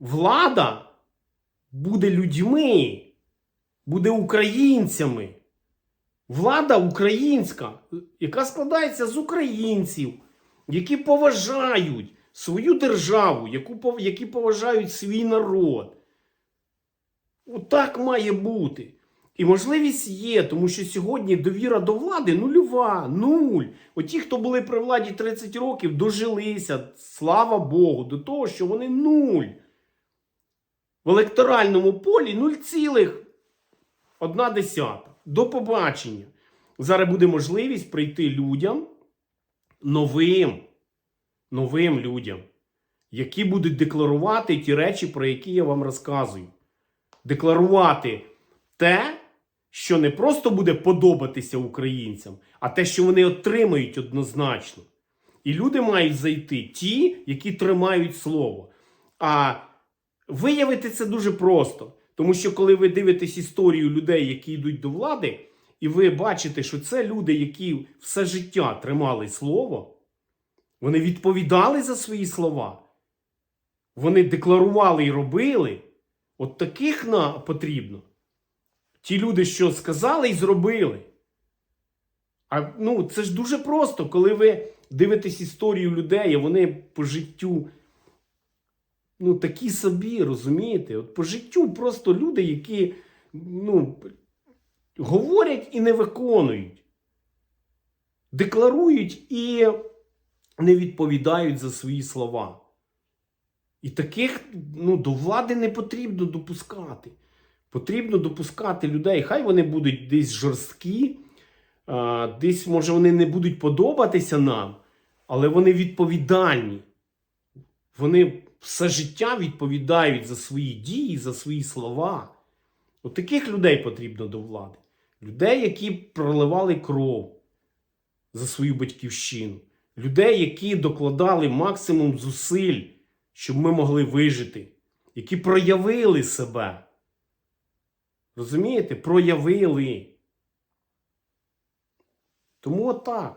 влада буде людьми, буде українцями. Влада українська, яка складається з українців, які поважають свою державу, яку, які поважають свій народ. Отак має бути. І можливість є, тому що сьогодні довіра до влади нульова, нуль. Оті, хто були при владі 30 років, дожилися, слава Богу, до того, що вони нуль. В електоральному полі 0,1. До побачення. Зараз буде можливість прийти людям новим, новим людям, які будуть декларувати ті речі, про які я вам розказую. Декларувати те, що не просто буде подобатися українцям, а те, що вони отримають однозначно. І люди мають зайти ті, які тримають слово. А виявити це дуже просто. Тому що коли ви дивитесь історію людей, які йдуть до влади, і ви бачите, що це люди, які все життя тримали слово, вони відповідали за свої слова, вони декларували і робили. От таких на потрібно. Ті люди, що сказали і зробили. А ну, це ж дуже просто, коли ви дивитесь історію людей, а вони по життю. Ну, такі собі, розумієте? От по життю просто люди, які ну, говорять і не виконують, декларують і не відповідають за свої слова. І таких ну, до влади не потрібно допускати. Потрібно допускати людей. Хай вони будуть десь жорсткі, десь, може, вони не будуть подобатися нам, але вони відповідальні. Вони все життя відповідають за свої дії, за свої слова. От таких людей потрібно до влади. Людей, які проливали кров за свою батьківщину. Людей, які докладали максимум зусиль, щоб ми могли вижити, які проявили себе. Розумієте? Проявили. Тому отак.